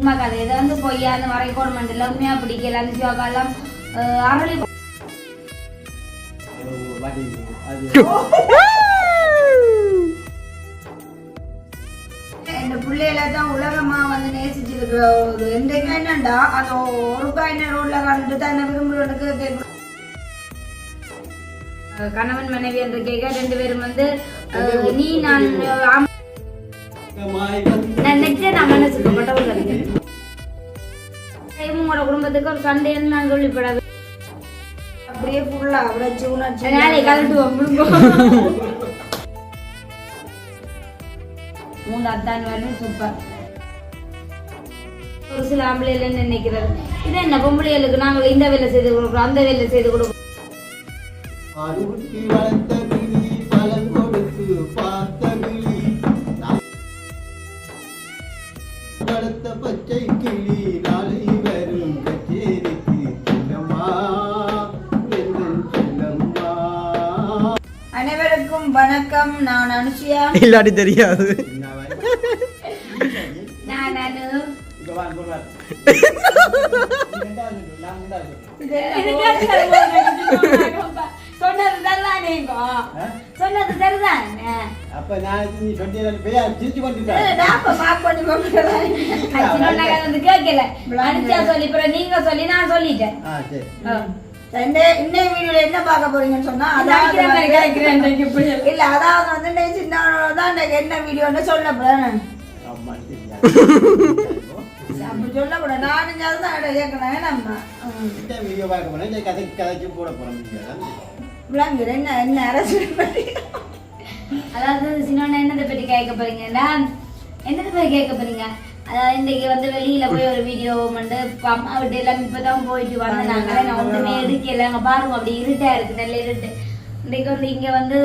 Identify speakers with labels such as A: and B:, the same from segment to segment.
A: உண்மை கதை இதை வந்து பொய்யா அந்த மாதிரி வரை இல்லை உண்மையா பிடிக்கல அந்த ஜோகாலாம் அரளி
B: இந்த பிள்ளையில தான் உலகமா வந்து நேசிச்சிருக்கிற ஒரு எந்த என்னண்டா அது ஒரு காயின ரோட்ல கண்டுட்டு தான் என்ன விரும்புறதுக்கு
A: கணவன் மனைவி என்று கேட்க ரெண்டு பேரும் வந்து நீ நான்
C: வந்து
A: நான் நினைச்சேன் நான் மனசுக்கப்பட்டவங்க உங்களோட குடும்பத்துக்கு ஒரு சண்டைன்னு நான் சொல்லிப்படாது
B: அப்படியே ஃபுல்லா
A: நாளை மூணு அத்தான் வரணும் சூப்பர் ஒரு சில ஆம்பளைல என்ன நினைக்கிறது இது என்ன பொம்பளைகளுக்கு நாங்கள் இந்த வேலை செய்து கொடுக்குறோம் அந்த வேலை செய்து கொடுக்குறோம்.
C: வளர்த்த பச்சை கிளி நாளை வரும் கச்சேரிக்கு செல்லம்மா.
B: அனைவருக்கும் வணக்கம். நான் அனுஷியா.
D: இல்லாட்டி தெரியாது?
A: நான்
C: சொல்லு, நான்.
A: சொன்னது சரிதானே
C: ஆ?
A: சொன்னது சரிதானே
C: அப்ப நான் நீ சொன்னீங்க
B: பண்ணி
A: சின்ன வந்து கேட்கல அனுச்சா சொல்லி அப்புறம் நீங்க சொல்லி நான் சொல்லிட்டேன்.
C: ஆ சரி.
B: இந்த இன்னைய வீடியோல என்ன பார்க்க போறீங்கன்னு சொன்னா அதாவது. இல்ல அதாவது வந்து இன்னைக்கு சின்ன தான் இன்னைக்கு என்ன வீடியோன்னு சொல்ல போறேன் அப்படி சொல்ல கூட நானும் தான் கேட்கணும் நம்ம.
C: வீடியோ பார்க்க போறேன் கதை கதைச்சு போட போறோம் வீடியோ
B: விளங்குது என்ன என்ன அரசியல் பற்றி
A: அதாவது சின்ன என்னத்தை பற்றி கேட்க போறீங்கன்னா என்னத்தை பற்றி கேட்க போறீங்க? அதாவது இன்னைக்கு வந்து வெளியில போய் ஒரு வீடியோ வந்து அம்மா வீட்டு எல்லாம் இப்பதான் போயிட்டு வந்தாங்க நான் ஒன்றுமே எடுக்கல. அங்க பாருங்க அப்படி இருட்டா இருக்கு நல்ல இருட்டு. இன்னைக்கு வந்து இங்க வந்து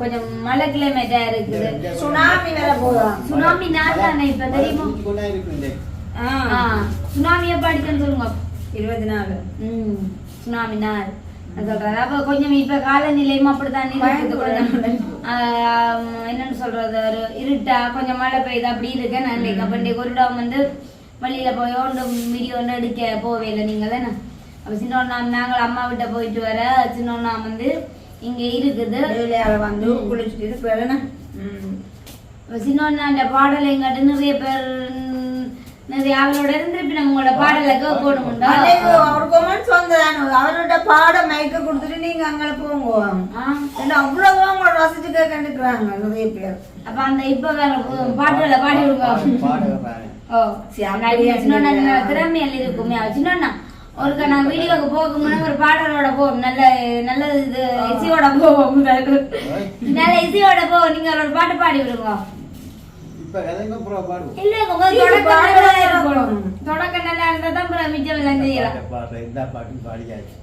A: கொஞ்சம் மழை கிளைமேட்டா இருக்குது.
B: சுனாமி வேற போதும்
A: சுனாமி நாள் தானே இப்ப தெரியுமா? சுனாமியை படிக்கன்னு சொல்லுங்க.
B: இருபத்தி நாலு
A: ம் சுனாமி நாள். நான் சொல்றேன். அப்ப கொஞ்சம் இப்ப காலநிலையும் அப்படித்தான் என்னன்னு சொல்றது? ஒரு இருட்டா கொஞ்சம் மழை பெய்யுது அப்படி இருக்கு. நான் அப்ப இன்னைக்கு ஒரு இடம் வந்து வெளியில போய் ஒன்று வீடியோ ஒன்று எடுக்க போவே இல்லை. நீங்க தானே அப்ப சின்னொன்னா நாங்கள் அம்மா வீட்டை போயிட்டு வர சின்னொன்னா வந்து இங்க இருக்குது.
B: வந்து குளிச்சுட்டு இது பேர் என்ன ம்.
A: அப்ப சின்னொன்னா அந்த பாடலை எங்கிட்ட நிறைய பேர் அவளோட இருந்து இப்ப நம்மளோட பாடலை கேட்கணும்டா
B: அவர் கொமெண்ட்ஸ் வந்ததானு அவரோட பாட மைக்க கொடுத்துட்டு நீங்க அங்கே போங்க.
A: ஆ.
B: ஏன்னா அவ்வளவு அவங்கள ரசிச்சு கேட்கறாங்க நிறைய பேர்.
A: அப்ப அந்த இப்ப வேற பு- பாட்டுகளை பாடி
C: பாடுறாங்க
A: ஓ
B: சரி, அப்படியே
A: சின்ன. திறமையில இருக்குமே. சின்ன ஒருக்க நான் வீடியோக்கு போக முன்னாடி ஒரு பாடலோட போவோம். நல்ல நல்ல இது இசையோட போவோம். நல்ல இசையோட போவோம். நீங்க ஒரு பாட்டு பாடி விடுங்க.
C: இப்ப
A: இல்ல உங்க தொடக்கம்
B: பாட
A: நல்லா
B: வேற
A: இருக்கணும்
B: போகணும்.
A: தொடக்கம் நல்லா இருந்தா தான் அப்புறம் மிச்சம் எல்லாம் செய்யலாம்
C: பாடுறேன் இந்த பாட்டும் பாடியாச்சு.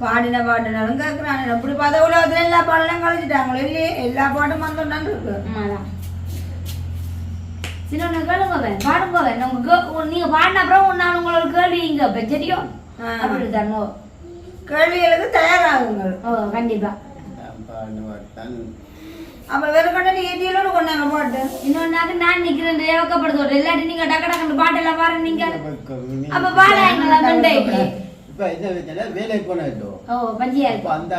B: பாடின பாட்டுனாலும் கேட்கறாங்க அப்படி பார்த்தா உலகத்துல எல்லா பாடலும் கழிச்சிட்டாங்களோ இல்லையே? எல்லா பாட்டும் வந்தோன்னு இருக்கு.
A: சின்ன கேளுங்க பாடுங்க வே. உங்க நீங்க பாடின அப்புறம் நாள் உங்களோட கேள்வி இங்க இப்ப சரியோ
B: ஆ.
A: அப்படித்தானோ
B: கேள்விகளுக்கு தயாராகுங்கள்.
A: ஓ கண்டிப்பா.
C: நான் பாடின தான்
B: அப்ப கண்ட நீங்க எட்டியலோடு கொண்டாங்க பாட்டு?
A: இன்னொன்னாக்கு நான் நிக்கிறேன் ஏவக்கப்படுது இல்லாட்டி நீங்க டக்கு டக்குன்னு பாட்டெல்லாம் பாரு நீங்க. அப்ப பாடாங்களா மண்டைக்கு
C: இப்ப என்ன வச்சால வேலைக்கு போன வச்சோம்
A: ஓ பஞ்சியா
C: இப்ப அந்த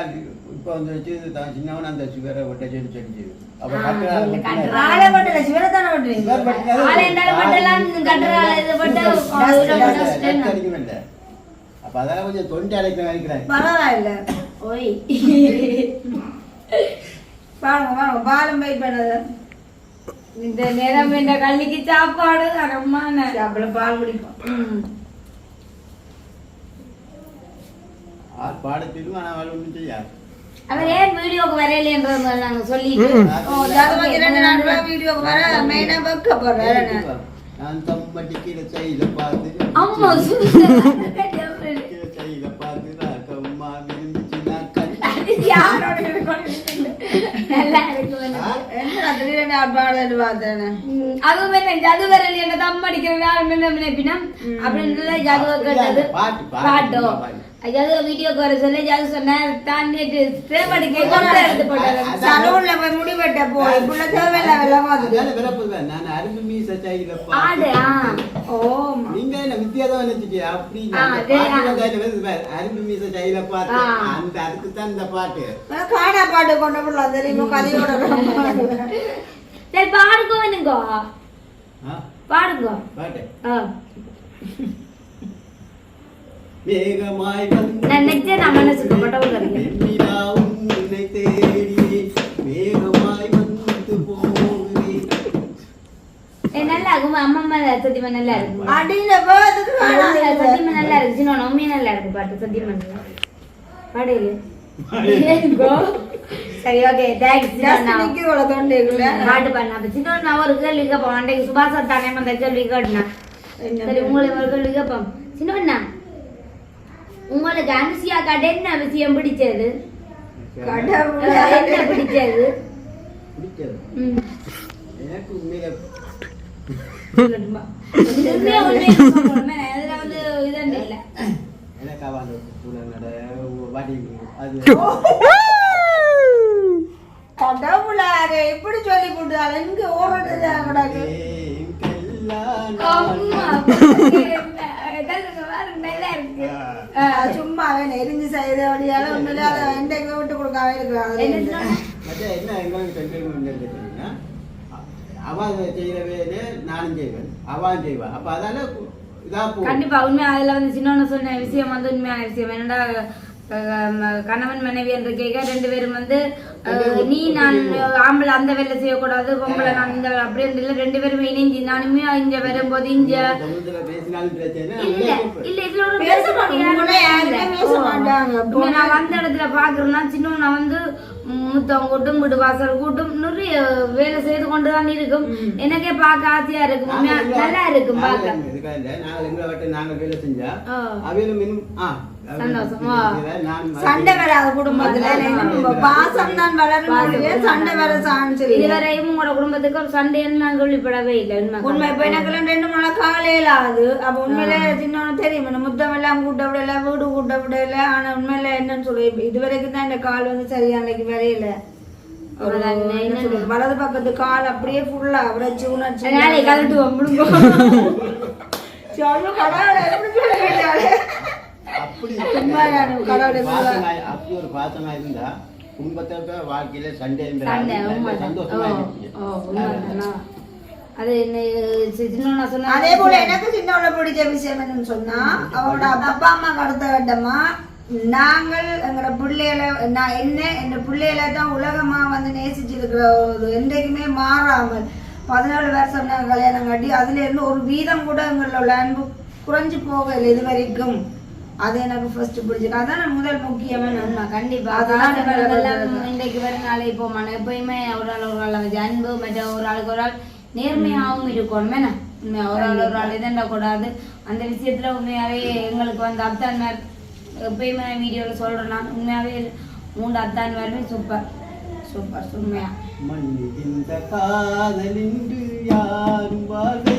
C: இப்ப வந்து வச்சு தான் சின்னவன் அந்த சுகரை விட்ட செடி செடிச்சு. அப்ப
A: ஆ,
C: கட்டுறாரு
A: இல்ல, கட்டுறா.
B: ஆளே பட்டல பட்டு
C: சுகர்
A: ஆளை கட்டுறாள் இது பட்டு
C: அப்ப அதெல்லாம் கொஞ்சம் தொண்டை அடைக்க வைக்கிறாங்க
B: பரவாயில்ல.
A: ஓய்.
B: பாருங்க பாருங்க பாலும் வெயிட் பண்ணது.
A: இந்த நேரம் இந்த கல்லிக்கு சாப்பாடு அறமான
B: அப்பல பால் குடிப்போம்.
C: பாடத்திலும் ஆனால் அவள் ஒன்றும் செய்யாது.
A: அவர் ஏன் வீடியோக்கு வரையலைன்றது நாங்க சொல்லிட்டு
B: ஓ ஜாதகம் இரண்டு நாட்களா வீடியோ வர மெயினா வைக்க போறேன்.
C: நான் செய்த பார்த்து
A: அம்மா அதுவும் என்ன ஜது வரல என்ன தம் அடிக்கிற யாரும் என்ன நினைப்பினா அப்படின்னு ஜதுவ கேட்டது
C: பாட்டு, பாட்டு,
A: பாட்டோ
C: பாட்டு.
A: ஜதுவ வீடியோக்கு வர சொல்லி ஜது சொன்னார் தான் கேட்க எடுத்து போட்டாரு
B: சலூன்ல போய் முடி வெட்ட போய் புள்ள தேவையில்ல மாதிரி
C: அதனால விரப்புதான் நான் அரும்பு நினைச்சிட்டு அப்படி.
A: ஆ,
C: அந்த
A: அதே,
C: பாட்டு
A: ஆ.
C: வந்து அதுல வருது பாரு. அரும்பு கையில பார்த்து
A: ஆ.
C: அந்த அதுக்கு தான் இந்த பாட்டு
B: காணா பாட்டு கொண்டு போடலாம் தெரியுமா கதையோட
A: சரி பாடுங்க வேணுங்க
C: ஆ,
A: பாடுங்க
C: பாட்டு
A: ஆ.
C: வேகமாய் வந்து
A: நான் நினைச்சேன் நான் மனசுக்கு பட்டவள் கிடைக்கும்
C: வெண்ணிலா உன்னை தேடி வேகமாய் வந்து போகுதே.
A: நல்லா இருக்கும் அம்மா அம்மா சத்தியமா நல்லா இருக்கும் சத்தியமா நல்லா இருக்கு. சின்ன உண்மையா நல்லா இருக்கு பாட்டு. சத்தியமா பாடையில சரி ஓகே தேங்க்ஸ்
B: ஜாஸ்தி நிக்கிறோட தொண்டைக்குள்ள
A: பாட்டு பாடினா அப்ப சின்ன நான் ஒரு கேள்வி கேட்போம். அன்றைக்கு சுபாஷா தானே அந்த கேள்வி கேட்டினா. சரி உங்களை ஒரு கேள்வி கேட்போம். சின்ன உங்களுக்கு அனுசியா கடை என்ன விஷயம் பிடிச்சது. என்ன பிடிச்சது.
C: எனக்கு உண்மையில. எனக்கு அவ அந்த கூட நட வாடி அது.
B: கடவுளாரே இப்படி சொல்லி கொடுத்தாரு இங்க ஓடுறது கிடக்கு
C: எங்கெல்லாம்
A: அம்மா,
C: நான்
A: இதெல்லாம் பாருங்க, நல்லா இருக்கு.
B: ஆஹ் சும்மாவே நெருங்கி செய்த வழியால உண்மையிலே அதை எண்டைக்கு விட்டு கொடுக்காம
A: என்ன
B: இருக்கிறாங்க
C: அவ செய்யற வேலை நானும் செய்வேன் அவன் செய்வான் அப்ப அதால
A: கண்டிப்பா உண்மையா அதுல வந்து சின்ன சொன்ன விஷயம் வந்து உண்மையான விஷயம். என்னடா கணவன் மனைவி என்று கேட்க ரெண்டு பேரும் வந்து நீ நான் ஆம்பளை அந்த வேலை செய்யக்கூடாது பொம்பளை நான் இந்த வேலை அப்படி இல்லை. ரெண்டு பேரும் இணைஞ்சு நானுமே இங்க வரும்போது இங்க இல்ல. இதுல ஒரு நான் வந்த இடத்துல பாக்குறேன்னா சின்ன நான் வந்து முத்தம் கூட்டும் வீடு வாசல் கூட்டும் நிறைய வேலை செய்து கொண்டு தான் இருக்கும் எனக்கே பார்க்க ஆசையா இருக்கும். உண்மையா நல்லா இருக்கும் பார்க்க.
C: நாங்கள் வேலை செஞ்சா
A: ஆ. சந்தோஷம்,
B: சண்டை வராத குடும்பத்துல பாசம் தான் வளரும் சண்டை வர சான்ஸ் இல்லை
A: இதுவரையும் உங்களோட குடும்பத்துக்கு ஒரு சண்டைன்னு நான் கேள்விப்படவே இல்லை உண்மை.
B: இப்ப எனக்கு ரெண்டு மூணு நாள் காலையில ஆகுது அப்ப உண்மையில சின்னவனு தெரியும். முத்தம் எல்லாம் கூட்ட விடல வீடு கூட்ட விடல. ஆனா உண்மையில என்னன்னு சொல்லி இது வரைக்கும் தான் இந்த கால் வந்து சரியா அன்னைக்கு வரையில. வலது பக்கத்து கால் அப்படியே ஃபுல்லா உரைச்சு உணர்ச்சி
A: நாளை கலட்டு
B: கடவுளே?
C: அப்படி அப்படி ஒரு பாசமா இருந்தா வாழ்க்கையில சண்டை. சந்தோஷமா.
A: அது என்ன சி- சின்ன நான் சொன்ன
B: அதே போல எனக்கு சின்னவள பிடிச்ச விஷயம் என்னன்னு சொன்னா அவரோட அப்பா அம்மா கடத்த வேண்டமா நாங்கள் எங்களோட பிள்ளைகளை நான் என்ன என் பிள்ளைகளை தான் உலகமா வந்து நேசிச்சிருக்கிற ஒரு என்றைக்குமே மாறாமல் பதினேழு வருஷம் நாங்கள் கல்யாணம் கட்டி அதுல இருந்து ஒரு வீதம் கூட எங்களோட அன்பு குறைஞ்சு போகல இது வரைக்கும் அது எனக்கு ஃபர்ஸ்ட் பிடிச்சிருக்கு. அதான் முதல் முக்கியமான
A: ஆமா, கண்டிப்பா.
B: அதுதான்
A: காசு
B: நம்மளோட
A: பணமெல்லாம்
B: இது.
A: இன்றைக்கு வர நாளை போமான எப்பயுமே ஒரு ஆள் ஒரு ஆள் வச்சு அன்பு மற்ற ஒரு ஆளுக்கு ஒரு ஆள் நேர்மையாகவும் இருக்கணும் என்ன? உண்மையா ஒரு ஆள் ஒரு ஆள் இதண்ட கூடாது. அந்த விஷயத்துல உண்மையாவே எங்களுக்கு வந்து அத்தான்மார் எப்பயுமே வீடியோல சொல்றேன் நான் உண்மையாவே மூன்று அத்தான்மாருமே சூப்பர் சூப்பர் உண்மையா.
C: காதலின்று யாரும் வாழ்வை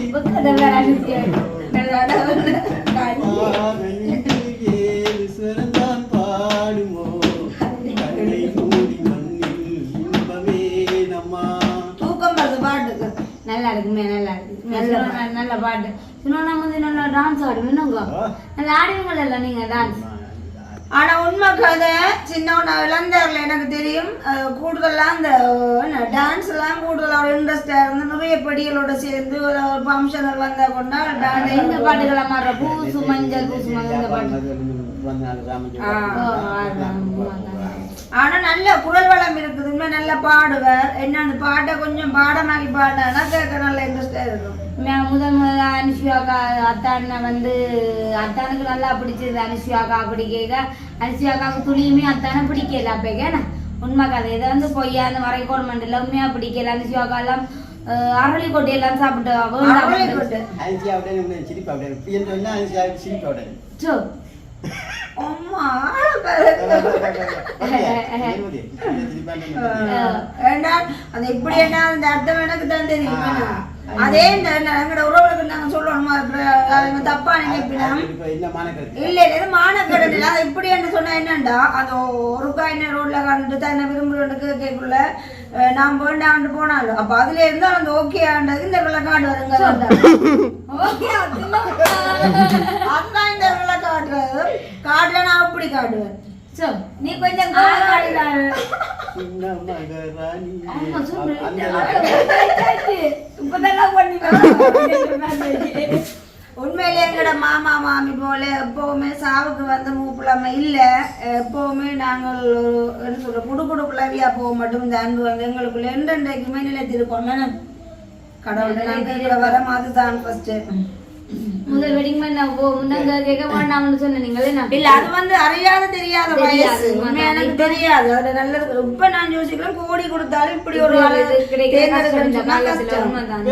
A: இருக்குமே நல்லா இருக்கு. நல்ல பாட்டு. இன்னொன்று வந்து நல்லா டான்ஸ் ஆடுவீங்க நல்லா ஆடுவீங்கல்ல நீங்க டான்ஸ்
B: ஆனா உண்மை கதை. சின்ன இளந்தாரில் எனக்கு தெரியும். கூடுதலா அந்த என்ன டான்ஸ் எல்லாம் கூடுதலா ஒரு இன்ட்ரெஸ்டா இருந்து நிறைய படிகளோட சேர்ந்து ஒரு ஃபங்க்ஷன் வந்தா கொண்டா டான்ஸ்
A: இந்த பாட்டுகளை மாற பூசு மஞ்சள் பூசு மஞ்சள் இந்த பாட்டு.
B: ஆ. ஆனா நல்ல குரல் வளம் இருக்குது. உண்மை நல்ல பாடுவார். என்ன அந்த பாட்டை கொஞ்சம் பாடமாக்கி பாடினா கேட்க நல்ல இன்ட்ரெஸ்டா இருக்கும்.
A: முதல் முதல்ல அனுஷ்வாக்கா அத்தானை வந்து அத்தானுக்கு நல்லா பிடிச்சது அனுஷ்வாக்கா பிடிக்க அனுஷ்வாக்காவுக்கு துளியுமே அத்தானை பிடிக்கல அப்பேக்கேண்ணா உண்மை கதை. இதை வந்து பொய்யான்னு வரைக்கோணம் மண்டல உண்மையா பிடிக்கல. அனுஷ்வாக்கா எல்லாம் அரளி கொட்டை எல்லாம் சாப்பிட்டு
C: அப்படியே சிரிப்பு அப்படியே இப்படி
B: என்ன அந்த அர்த்தம் எனக்கு தான் தெரியும் அதே இந்த எங்கட உறவுகளுக்கு நாங்க சொல்லணுமா தப்பா நினைப்பினோம் இல்ல இல்ல இது மானக்கடன் இல்ல அது இப்படி என்ன சொன்னா என்னண்டா அந்த ஒரு ரோட்ல கண்டு தான் என்ன நான் வேண்டாண்டு போனாலும் அப்ப அதுல இருந்து அந்த ஓகே ஆண்டது இந்த வருங்க அதான் இந்த காட்டுறது காட்டுல நான் அப்படி காட்டுவேன்
A: சோ நீ கொஞ்சம்
B: உண்மையிலே எங்கட மாமா மாமி போல எப்பவுமே சாவுக்கு வந்த மூப்பில்லாம இல்ல. எப்பவுமே நாங்கள் என்ன சொல்ற குடு குடு குழவியா போக மட்டும். இந்த அன்பு வந்து எங்களுக்குள்ள என்றென்றைக்குமே நிலைத்திருக்கோம். தானே? கடவுள் நாங்கள் வர அதுதான் ஃபர்ஸ்ட்
A: முதல் வெட்டிங் பண்ண முன்னாங்க கேட்க வேண்டாம்னு சொன்ன நீங்களே நான்
B: இல்ல அது வந்து அறியாத தெரியாத. வயசு எனக்கு தெரியாது அது நல்லது இப்ப நான் யோசிக்கிறேன் கோடி கொடுத்தாலும் இப்படி ஒரு ஆளு
A: இது கிடைக்கிற கஷ்டம்
B: தேர்ந்தெடுக்கணும்னு
A: இந்த
B: சொன்னா
A: காலத்துல
B: கஷ்டம்.
A: உண்மைதான்.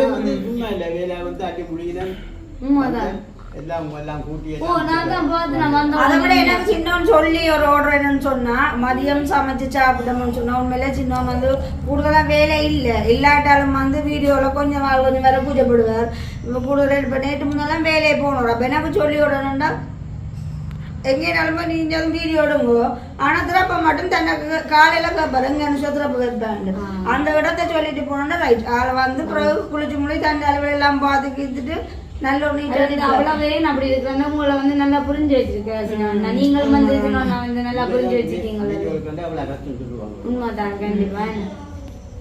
A: உண்மைதான்.
C: எல்லாம் எல்லாம் கூட்டி
A: ஓ நான் தான் பார்த்து நான் வந்த
B: அதை விட எனக்கு சின்னவன் சொல்லி ஒரு ஆர்டர் என்னன்னு சொன்னா மதியம் சமைச்சு சாப்பிடணும்னு சொன்னா உண்மையிலே சின்னவன் வந்து கூடுதலா வேலை இல்ல. இல்லாட்டாலும் வந்து வீடியோல கொஞ்சம் நாள் கொஞ்சம் வேற பூஜைப்படுவார். கூடுதல் இப்ப நேற்று முன்னெல்லாம் வேலையை போகணும் அப்ப எனக்கு சொல்லி விடணும்டா? எங்கேனாலுமே நீங்களும் வீடியோ எடுங்கோ. ஆனா திறப்ப மட்டும் தனக்கு காலையில கேட்பாரு எங்க நிமிஷம் கேட்பாங்க அந்த இடத்த சொல்லிட்டு போனோம்னா ரைட். ஆளை வந்து பிறகு குளிச்சு முடி தண்ணி அளவு எல்லாம் பார்த்து கீத்துட்டு நல்ல ஒரு
A: அதாவது
B: நீட்டாக
A: அவ்வளவே நான் அப்படி இருக்கிறேன்னா உங்களை வந்து நல்லா புரிஞ்சு வச்சிருக்கேன். நீங்களும் வந்து சின்னண்ணா வந்து நல்லா புரிஞ்சு
C: சொல்லுவாங்க.
A: உண்மைதான் கண்டிப்பா.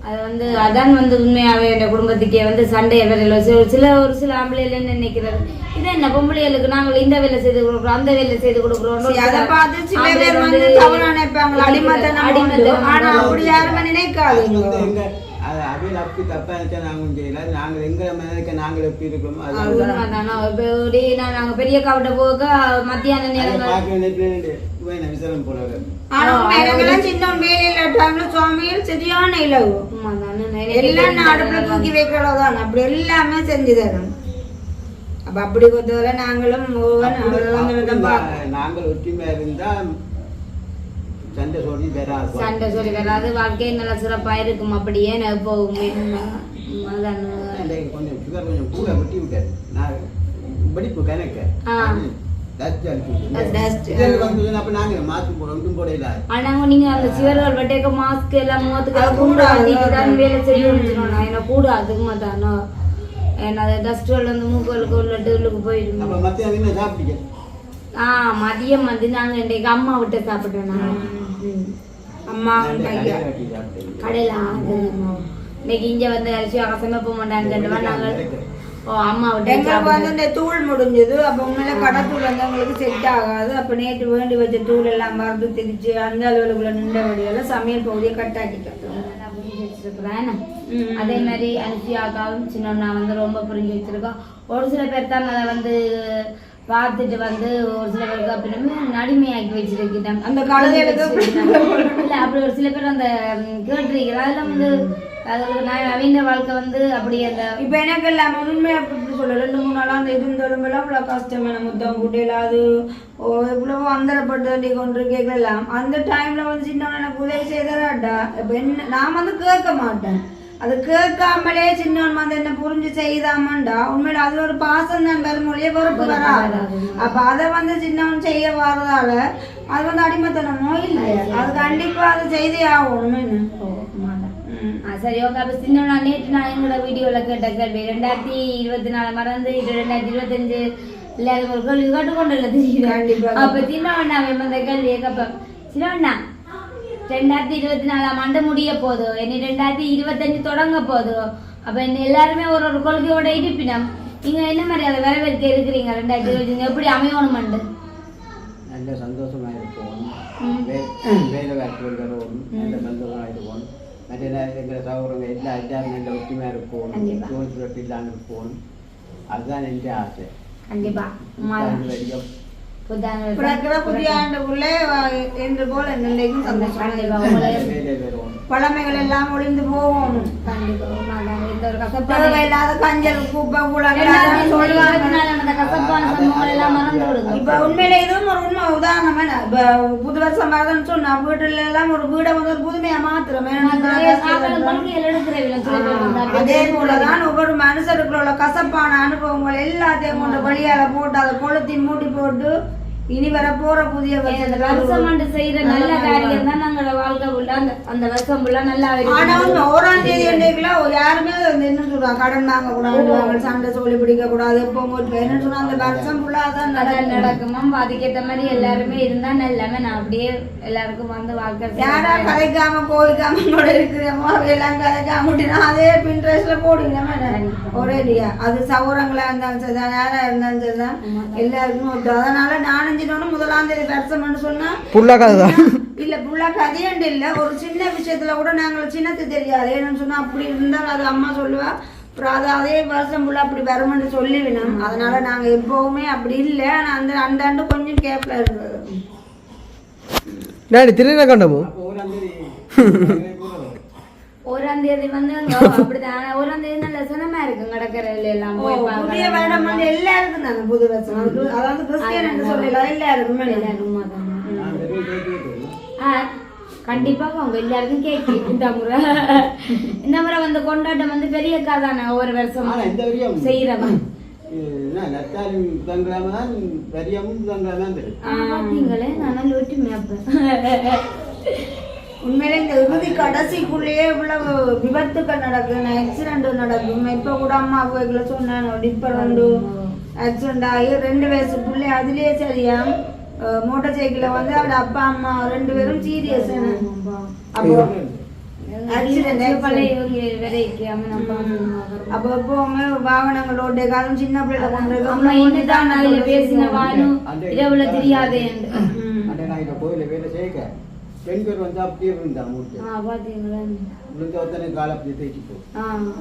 A: அது வந்து அதான் வந்து உண்மையாவே என் குடும்பத்துக்கே வந்து சண்டை வேலையில சில- சில ஒரு சில ஆம்பளைல என்ன நினைக்கிறது இது என்ன பொம்பளைகளுக்கு நாங்கள் இந்த வேலை செய்து கொடுக்குறோம் அந்த வேலை செய்து கொடுக்குறோம்
B: அதை பார்த்து சில பேர் வந்து தவறா நினைப்பாங்க அடிமத்தனம் உண்டு. ஆனா அப்படி யாருமே
C: எங்க அது அவையில் அப்படி தப்பா நினைச்சா நாங்க செய்யல. நாங்கள் எங்க மனிதனுக்கு நாங்கள் எப்படி இருக்கோமோ அது
A: நாங்க பெரிய காவிட்ட போக மத்தியான நேரங்கள்
C: பார்க்க வேண்டிய விசாரம் போல
B: சரியான இலவு எல்லாம் அடுப்புல தூக்கி வைக்கிறதான் அப்படி எல்லாமே செஞ்சு தரணும் அப்ப அப்படி பொறுத்தவரை நாங்களும்.
C: நாங்கள் ஒற்றுமையா இருந்தா சண்டை சொல்லி வராது.
A: சண்டை சொல்லி வராது. வாழ்க்கை நல்லா சிறப்பா இருக்கும். அப்படியே எப்பவுமே
C: கொஞ்சம் சுகர் கொஞ்சம் கூட வெட்டி விட்டாரு. நான் படிப்பு கணக்கு.
A: மாஸ்க் எல்லாம் கூட. வேலை என்ன கூடாது மாட்டானோ ஏன்னா அது டஸ்ட் வந்து மூக்களுக்கு உள்ள டூலுக்கு போயிடும். ஆ மதியம் வந்து நாங்க இன்றைக்கு அம்மா விட்டு சாப்பிட்டோம். ம்.
B: அம்மா
C: நான்
B: ஐயா
C: கடையில
A: இன்னைக்கு இங்க வந்து அரிசி அகசமே போக மாட்டாங்க நாங்க ஓ அம்மா
B: எங்களுக்கு வந்து இந்த தூள் முடிஞ்சது. அப்ப உண்மையில கடத்தூள் வந்து எங்களுக்கு செட் ஆகாது. அப்ப நேற்று வேண்டி வச்ச தூள் எல்லாம் மறந்து திரிச்சு அந்த அளவுக்குள்ள நின்றபடியால சமையல் பகுதியை கட் ம்.
A: அதே மாதிரி அனுஷியாக்காவும் சின்னண்ணா வந்து ரொம்ப புரிஞ்சு வச்சிருக்கோம். ஒரு சில பேர் தான் அதை வந்து பார்த்துட்டு வந்து ஒரு சில பேருக்கு அப்படின்னு நடிமையாக்கி வச்சிருக்கிறேன்
B: அந்த
A: இல்ல அப்படி ஒரு சில பேர் அந்த கேட்டிருக்கிறேன் அதெல்லாம் வந்து அதுக்கு நான் வாழ்க்கை வந்து அப்படி அந்த
B: இப்ப எனக்கு எல்லாம் உண்மையா எப்படி சொல்ல ரெண்டு மூணு நாளா அந்த எல்லாம் இவ்வளவு கஷ்டமான முத்தம் குட்டையில அது ஓ, எவ்வளவோ அந்தரப்பட்டு வேண்டி கொண்டு கேட்கலாம் அந்த டைம்ல வந்து சின்ன எனக்கு உதவி செய்தராட்டா? இப்ப என்ன நான் வந்து கேட்க மாட்டேன். அது கேட்காமலே சின்னவன் வந்து என்ன புரிஞ்சு செய்தாமண்டா? உண்மையில அதுல ஒரு பாசம் தான் பெருமொழியே வெறுப்பு வராது. அப்ப அதை வந்து சின்னவன் செய்ய வர்றதால அது வந்து அடிமைத்தனமோ இல்லை அது கண்டிப்பா அது செய்தே ஆகணும்
A: சரி ஓகே அப்ப சின்ன நேற்று நான் எங்களோட வீடியோல கேட்ட கேள்வி ரெண்டாயிரத்தி இருபத்தி நாலு மறந்து இது ரெண்டாயிரத்தி இருபத்தஞ்சு இல்லாத ஒரு கேள்வி கேட்டுக்கொண்டுள்ள
B: கண்டிப்பா.
A: தெரியுது அப்ப சின்னவண்ணா அந்த கேள்வியை கேட்பேன் சின்னவண்ணா ரெண்டாயிரத்தி இருபத்தி நாலாம் ஆண்டு முடிய போதோ இனி ரெண்டாயிரத்தி இருபத்தஞ்சு தொடங்க போதோ அப்ப எல்லாருமே ஒரு ஒரு கொள்கையோட இருப்பினம். நீங்க என்ன மாதிரி அதை வரவேற்க இருக்கிறீங்க ரெண்டாயிரத்தி இருபத்தஞ்சு? எப்படி அமையணுமெண்டு
C: நல்ல சந்தோஷமா இருப்போம். வேலை வாய்ப்புகள் வரும். நல்ல சந்தோஷமா இருப்போம். மற்ற எங்களை சகோதரங்க எல்லா எல்லாரும் நல்ல ஒற்றுமையா இருப்போம். தோல் இருப்போம். அதுதான் என் ஆசை.
A: கண்டிப்பா.
B: பழமைகள் எல்லாம் ஒளிந்து போகணும் தேவையில்லாத கஞ்சல் இப்ப உண்மையில இதுவும் ஒரு உண்மை உதாரணம். இப்ப புது வருஷம் வருதுன்னு சொன்னா வீட்டுல எல்லாம் ஒரு வீடை வந்து ஒரு புதுமையா மாத்திரம் அதே போலதான் ஒவ்வொரு மனுஷருக்குள்ள கசப்பான அனுபவங்கள் எல்லாத்தையும் கொண்டு வழியால போட்டு அதை கொளுத்தி மூடி போட்டு இனி வர போற புதிய
A: வருஷம் ஆண்டு செய்யற நல்ல காரியம் தான் நாங்களோட வாழ்க்கை உள்ள அந்த அந்த வருஷம் ஃபுல்லா நல்லா
B: ஆனா ஓராம் தேதி அன்னைக்குல யாருமே என்ன சொல்றாங்க? கடன் வாங்க கூடாது சண்டை சொல்லி பிடிக்க கூடாது இப்போ என்ன சொன்னா அந்த வருஷம் ஃபுல்லா தான் நடக்கும்.
A: அதுக்கேத்த மாதிரி எல்லாருமே இருந்தா நல்லாம நான் அப்படியே எல்லாருக்கும் வந்து வாழ்க்கை
B: யாரா. கதைக்காம கோவிக்காம கூட இருக்கிறோமோ எல்லாம் கதைக்காம விட்டுனா அதே பின்ட்ரெஸ்ட்ல போடுங்க ஒரே இல்லையா அது சௌரங்களா இருந்தாலும் சரிதான் யாரா இருந்தாலும் சரிதான். எல்லாருக்கும் அதனால நானஞ்சினோட முதலாம் தேதி வருஷம்னு சொன்னா
D: புல்லா கதை தான்.
B: இல்ல புள்ளா கதையண்டு இல்ல. ஒரு சின்ன விஷயத்துல கூட நாங்கள் சின்னத்து தெரியாது. ஏன்னு சொன்னா அப்படி இருந்தால் அது அம்மா சொல்லுவா அப்புறம் அது அதே வருஷம் ஃபுல்லா அப்படி வரும்னு சொல்லிவினோம் அதனால நாங்க எப்பவுமே அப்படி இல்லை. ஆனா அந்த அந்த ஆண்டு கொஞ்சம் கேப்ல இருந்தது.
D: டாடி திருநெல்வேலி
C: ஒரு
A: ஓராம் தேதி வந்து அப்படிதான். ஓராம் தேதி நல்ல சினமா இருக்கும் கடற்கரையில எல்லாம்
B: புதிய. வருடம் வந்து எல்லாருக்கும் தானே புது வருஷம் அது அதாவது கிறிஸ்டியன் என்று சொல்லலாம் எல்லாருக்குமே
A: எல்லாரும் உண்மைதான்.
C: நான் வெறும் கேட்டு கேட்டு
A: ஆ, கண்டிப்பா அவங்க எல்லாருக்கும் கேக்கு இந்த முறை. இந்த முறை வந்து கொண்டாட்டம் வந்து பெரிய தானே ஒவ்வொரு வருஷம்
C: ஆனா இந்த வரையும்
B: உண்மையிலே இந்த இறுதி கடைசிக்குள்ளேயே இவ்வளவு விபத்துக்கள் நடக்கும் ஆக்சிடென்ட் நடக்கும். இப்ப கூட அம்மா போய்க்குள்ள சொன்னாங்க டிப்பர் வந்து ஆக்சிடென்ட் ஆகி ரெண்டு வயசு பிள்ளை. அதுலயே சரியா மோட்டார் சைக்கிள்ல வந்து அவட அப்பா அம்மா ரெண்டு பேரும் சீரியஸ் அப்போ அப்போ எப்பவுமே வாகனங்களோட காலம் சின்ன பிள்ளை கொண்டு
A: அம்மா இன்னுதான் அதுல பேசின வானும் இரவுல தெரியாதே
C: அன்றைய நான் இந்த கோயில வேலை செய்ய பெண் பேர் வந்து அப்படியே விழுந்தா மூட்டு. விழுந்த ஒருத்தனை காலை அப்படியே தேய்ச்சி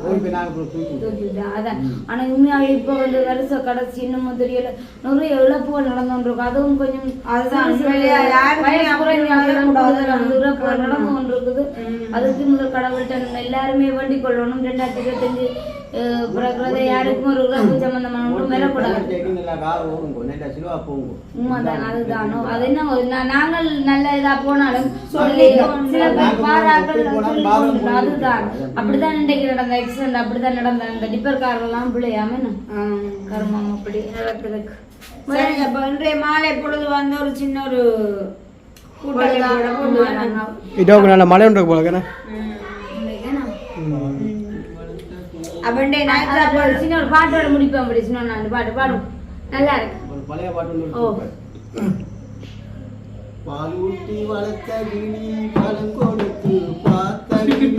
C: ஓடி போய் நாங்கள் தூக்கி.
A: அதான். ஆனா உண்மையாவே இப்ப வந்து வருஷ கடைசி இன்னமும் தெரியல. நிறைய இழப்புகள் நடந்துருக்கு அதுவும் கொஞ்சம்
B: அதுதான்
A: நடந்து கொண்டிருக்குது. அதுக்கு முதல் கடவுள்கிட்ட எல்லாருமே வேண்டிக் கொள்ளணும். ரெண்டாயிரத்தி இருபத்தஞ்சு அஹ், யாருக்கும் ஒரு சம்பந்தமான ஒன்றும் வரக்கூடாது உண்மைதான் அதுதானோ அது என்ன ஒரு நாங்கள் நல்ல இதா போனாலும்
B: சொல்லி
A: சில பேர் பாராக்கள் அதுதான் அப்படிதான் இன்றைக்கு நடந்த ஆக்சிடென்ட் அப்படிதான் நடந்த அந்த டிப்பர் காரெல்லாம் பிள்ளையாம அப்படி
B: இன்றைய மாலை பொழுது வந்து ஒரு சின்ன ஒரு
D: இதோ நல்ல மழை ஒன்று போல
B: night
A: அதான்
B: சாப்பாடு
A: சின்ன ஒரு பாட்டோட முடிப்பேன் அப்படி சின்ன நான் பாட்டு பாடும் நல்லா இருக்கு.
C: ஒரு பழைய பாட்டு
A: ஓ.
C: பால் ஊட்டி வளர்த்த கிளி பழம் கொடுத்து பார்த்த கிளி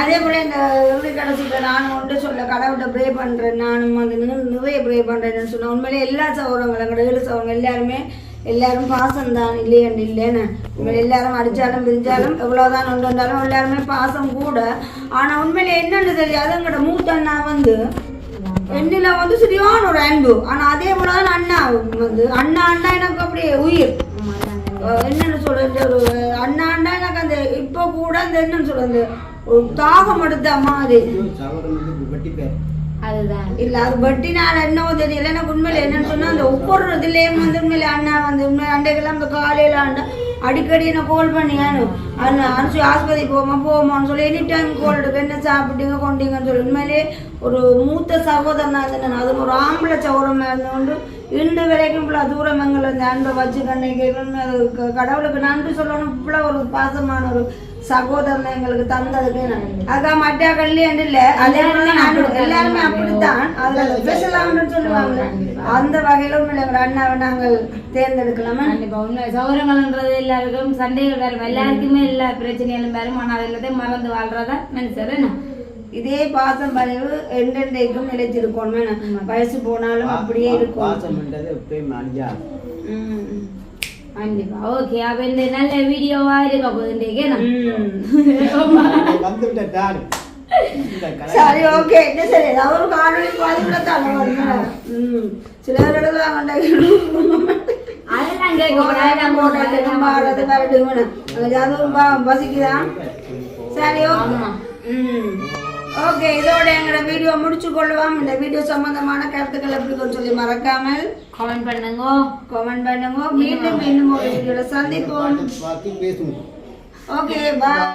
B: அதே போல இந்த இறுதி கடைசியில நானும் ஒன்று சொல்ல கடவுள்கிட்ட ப்ரே பண்றேன் நானும் நின்னு நிறைய ப்ரே பண்றேன்னு சொன்னேன். உண்மையிலே எல்லா சௌரங்களும் எங்களோட ஏழு சௌரங்க எல்லாருமே எல்லாரும் பாசம் தான் இல்லையன்னு இல்லைன்னு. உண்மையில எல்லாரும் அடிச்சாலும் பிரிஞ்சாலும் எவ்வளவுதான் ஒன்று வந்தாலும் எல்லாருமே பாசம் கூட. ஆனா உண்மையில என்னன்னு தெரியாது. எங்களோட மூத்த அண்ணா வந்து என்னில வந்து சரியான ஒரு அன்பு. ஆனா அதே போலதான் அண்ணா வந்து அண்ணா அண்ணா எனக்கு அப்படியே உயிர். என்னன்னு சொல்றது ஒரு அண்ணாண்டா எனக்கு அந்த இப்போ கூட அந்த என்னன்னு சொல்றது ஒரு தாகம் எடுத்த மாதிரி.
A: அதுதான்.
B: இல்ல அது பட்டினால என்னவோ தெரியல. எனக்கு உண்மையில என்னன்னு சொன்னா அந்த இதுலயும் வந்து உண்மையில அண்ணா வந்து உண்மை அண்டைக்கெல்லாம் இந்த காலையில அண்ணா அடிக்கடி என்ன கால் பண்ணியானு. அண்ணா அனுச்சு ஆஸ்பத்திரி போமா போமான்னு சொல்லி எனி டைம் கால் எடுக்க என்ன சாப்பிட்டீங்க கொண்டீங்கன்னு சொல்லி. உண்மையிலே ஒரு மூத்த சகோதரனா இருந்தேன் அது ஒரு ஆம்பளை சௌரமா இருந்து இன்று வரைக்கும் இவ்வளோ தூரம் எங்களை இந்த அன்பை வச்சு கண்ணை கேட்கணும் அது க- கடவுளுக்கு நன்றி சொல்லணும். இவ்வளோ ஒரு பாசமான ஒரு சகோதரன் எங்களுக்கு தந்ததுக்கு அக்கா மற்ற கல்யாணம் இல்ல. அதே மாதிரி எல்லாருமே அப்படித்தான். அதுல ஸ்பெஷலாக சொல்லுவாங்க. அந்த வகையில உண்மையில எங்க அண்ணாவை நாங்கள் தேர்ந்தெடுக்கலாமா?
A: கண்டிப்பா. உண்மை சௌரங்கள்ன்றது எல்லாருக்கும் சண்டைகள் வரும் எல்லாருக்குமே எல்லா பிரச்சனைகளும் வரும் ஆனா எல்லாத்தையும் மறந்து வாழ்றதா மனுஷர் என்ன?
B: இதே பாசம் பதிவு எண்டெண்டைக்கும் நிலைத்திருக்கணும்? வயசு போனாலும் அப்படியே இருக்கும்.
C: பாசம்ன்றது எப்பயும் அழியாது.
B: ம்.
A: கண்டிப்பா. ஓகே அப்ப இந்த நல்ல வீடியோவா இருக்க போகுது இன்றைக்கு என்ன?
C: வந்துவிட்ட டாடு இந்த கலை-
B: சரி ஓகே என்ன சரி ஏதாவது ஒரு காணொலி தலை ம். சில
A: அதெல்லாம் கேட்க
B: பசிக்குதான் சரி ஓகே. ம். ஓகே இதோட எங்களோட வீடியோ முடிச்சு கொள்ளுவோம். இந்த வீடியோ சம்பந்தமான கருத்துக்கள் எப்படி இருக்குன்னு சொல்லி மறக்காமல்
A: கமெண்ட் பண்ணுங்க.
B: கமெண்ட் பண்ணுங்க. மீண்டும் இன்னும் ஒரு வீடியோல சந்திப்போம். Okay bye